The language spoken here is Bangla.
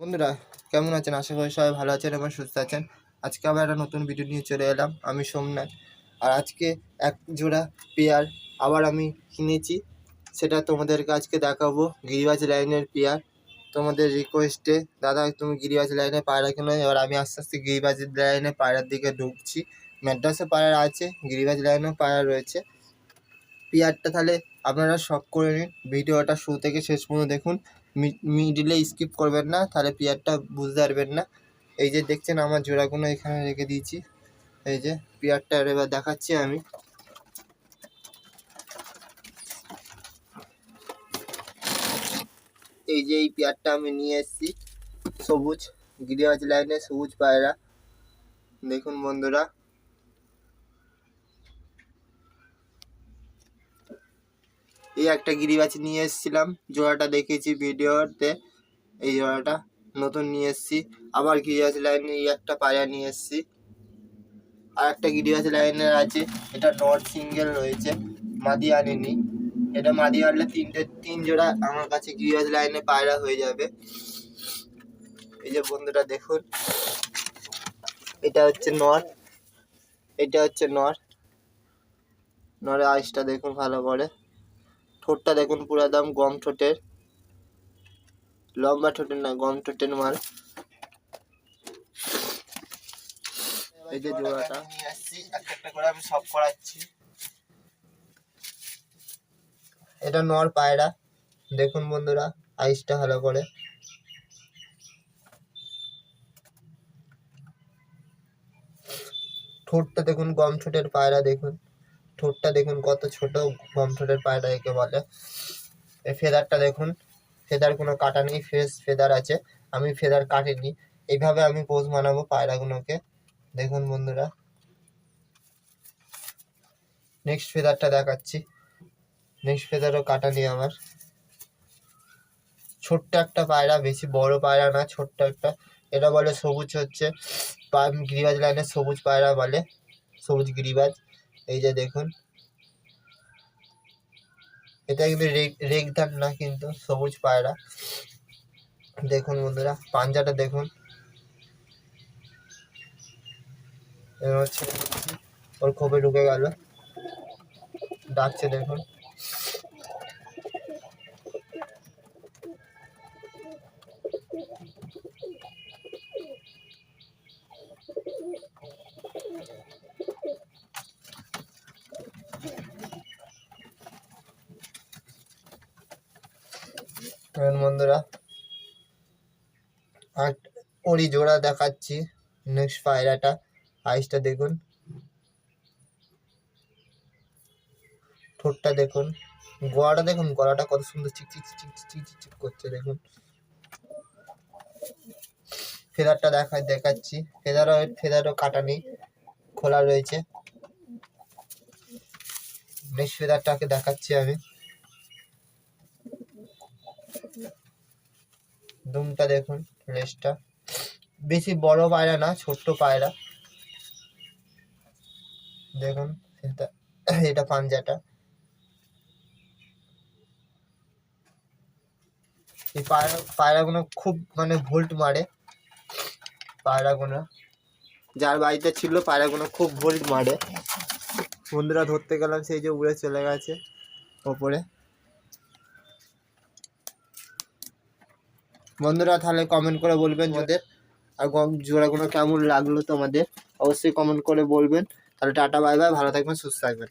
বন্ধুরা, কেমন আছেন? আশা করি সবাই ভালো আছেন এবং সুস্থ আছেন। আজকে আবার একটা নতুন ভিডিও নিয়ে চলে এলাম। আমি সোমনাথ। আর আজকে এক জোড়া পেয়ার আবার আমি কিনেছি। সেটা তোমাদেরকে আজকে দেখাবো। গিরিবাজ লাইনের পেয়ার। তোমাদের রিকোয়েস্টে দাদা, তুমি গিরিবাজ লাইনে পায়রা কেন? এবার আমি আস্তে আস্তে গিরিবাজ লাইনে পায়রার দিকে ঢুকছি। ম্যাড্রাসে পায়রা আছে, গিরিবাজ লাইনেও পায়রা রয়েছে। পেয়ারটা তাহলে আপনারা শখ করে নিন। ভিডিওটা শুরু থেকে শেষ পর্যন্ত দেখুন। মিডিলে স্কিপ করবেন না, তাহলে পেয়ারটা বুঝতে পারবেন না। এই যে দেখছেন আমার জোড়াগুলো এখানে রেখে দিয়েছি। এই যে পেয়ারটা এবার দেখাচ্ছি আমি। এই যে এই পেয়ারটা আমি নিয়ে এসেছি, সবুজ গিরিবাজ লাইনে, সবুজ পায়রা। দেখুন বন্ধুরা এই একটা গিরিবাজ নিয়ে এসেছিলাম। জোড়াটা দেখেছি ভিডিওতে। এই জোড়াটা নতুন নিয়ে এসেছি। আবার গিরিবাজ লাইনে এই একটা পায়রা নিয়ে এসেছি। আর একটা গিরিবাজ লাইনের আছে। এটা নট সিঙ্গেল রয়েছে। মাদি আনেনি। এটা মাদি আনলে তিনটে, তিন জোড়া আমার কাছে গিরিবাজ লাইনে পায়রা হয়ে যাবে। এই যে বন্ধুরা দেখুন। এটা হচ্ছে নর এটা হচ্ছে নর নরের আইসটা দেখুন ভালো করে। ঠোঁটটা দেখুন পুরো একদম গম ঠোঁটের। লম্বা ঠোঁটের না গম ঠোঁটের মাল। এই যে জোড়াটা। একটা একটা করে আমি সব করাচ্ছি। এটা নর পায়রা দেখুন বন্ধুরা আইসটা ভালো করে। ঠোঁটটা দেখুন গম ঠোঁটের পায়রা দেখুন। ঠোঁটটা দেখুন কত ছোট, গম ঠোঁটের পায়রা একে বলে। এই ফেদারটা দেখুন, ফেদার কোনো কাটা নেই, ফ্রেশ ফেদার আছে। আমি ফেদার কাটিনি, এইভাবে আমি পোজ বানাবো পায়রাগুলোকে। দেখুন বন্ধুরা। নেক্সট ফেদারটা দেখাচ্ছি। নেক্সট ফেদারও কাটা নেই আমার। ছোট্ট একটা পায়রা, বেশি বড় পায়রা না, ছোট্ট একটা। এটা বলে সবুজ হচ্ছে গিরিবাজ লাইনের সবুজ পায়রা বলে, সবুজ গিরিবাজ। এই যে দেখুন। এটা কিন্তু রেগ- রেগধান না কিন্তু সবুজ পায়রা। দেখুন বন্ধুরা, পাঞ্জাটা দেখুন। ওর খোপে ঢুকে গেল। ডাকছে দেখুন। বন্ধুরা? আর ওরই জোড়া দেখাচ্ছি নেক্সট পায়রাটা আইসটা দেখুন। ঠোঁটটা দেখুন। গলাটা দেখুন, গলাটা কত সুন্দর চিক চিক চিক চিক চিক করছে, দেখুন। ফেদারটা দেখা, দেখাচ্ছি। ফেদারও ফেদারও কাটা নেই, খোলা রয়েছে। নেক্সট ফেদারটাকে দেখাচ্ছি আমি। দুমটা দেখুন রেসটা বেশি বড় পায়রা না, ছোট্ট পায়রা। দেখুন এটা এটা পাঞ্জাটা। এই পায়রা, পায়রাগুলো খুব মানে ভোল্ট মারে। পায়রাগুলো, যার বাড়িতে ছিল, পায়রাগুলো খুব ভোল্ট মারে। বন্ধুরা ধরতে গেলাম, সেই যে উড়ে চলে গেছে, ওপরে। বন্ধুরা তাহলে কমেন্ট করে বলবেন ওদের আর জোড়াগুলো কেমন লাগল তোমাদের? অবশ্যই কমেন্ট করে বলবেন। তাহলে টাটা বাই বাই ভালো থাকবেন সুস্থ থাকবেন।